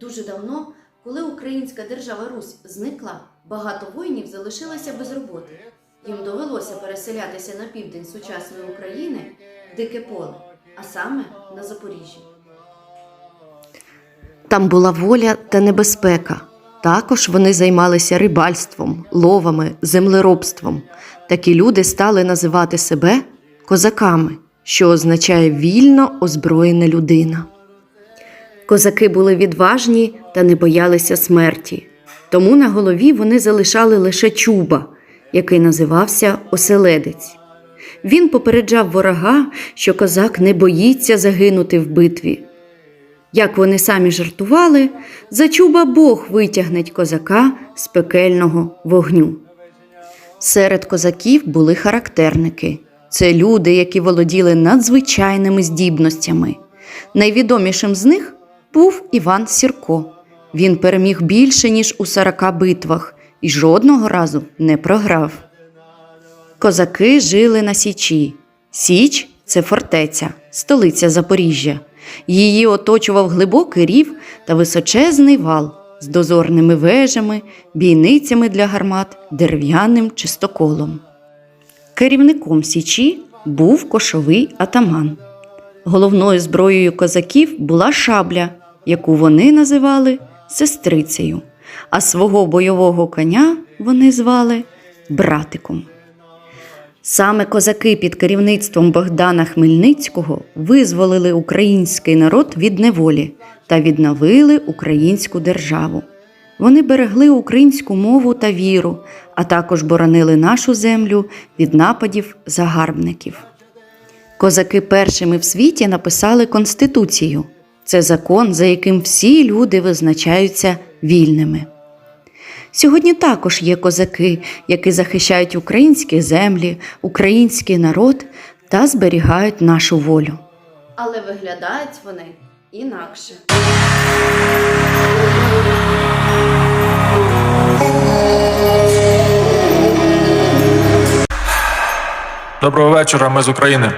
Дуже давно, коли українська держава Русь зникла, багато воїнів залишилося без роботи. Їм довелося переселятися на південь сучасної України в дике поле, а саме на Запоріжжя. Там була воля та небезпека. Також вони займалися рибальством, ловами, землеробством. Такі люди стали називати себе козаками, що означає вільно озброєна людина. Козаки були відважні та не боялися смерті. Тому на голові вони залишали лише чуба, який називався оселедець. Він попереджав ворога, що козак не боїться загинути в битві. Як вони самі жартували, за чуба Бог витягнеть козака з пекельного вогню. Серед козаків були характерники. Це люди, які володіли надзвичайними здібностями. Найвідомішим з них був Іван Сірко. Він переміг більше, ніж у 40 битвах і жодного разу не програв. Козаки жили на Січі. Січ це фортеця, столиця Запоріжжя. Її оточував глибокий рів та височезний вал з дозорними вежами, бійницями для гармат, дерев'яним чистоколом. Керівником Січі був кошовий атаман. Головною зброєю козаків була шабля, яку вони називали сестрицею, а свого бойового коня вони звали братиком. Саме козаки під керівництвом Богдана Хмельницького визволили український народ від неволі та відновили українську державу. Вони берегли українську мову та віру, а також боронили нашу землю від нападів загарбників. Козаки першими в світі написали Конституцію. Це закон, за яким всі люди визначаються вільними. Сьогодні також є козаки, які захищають українські землі, український народ та зберігають нашу волю. Але виглядають вони інакше. Доброго вечора, ми з України.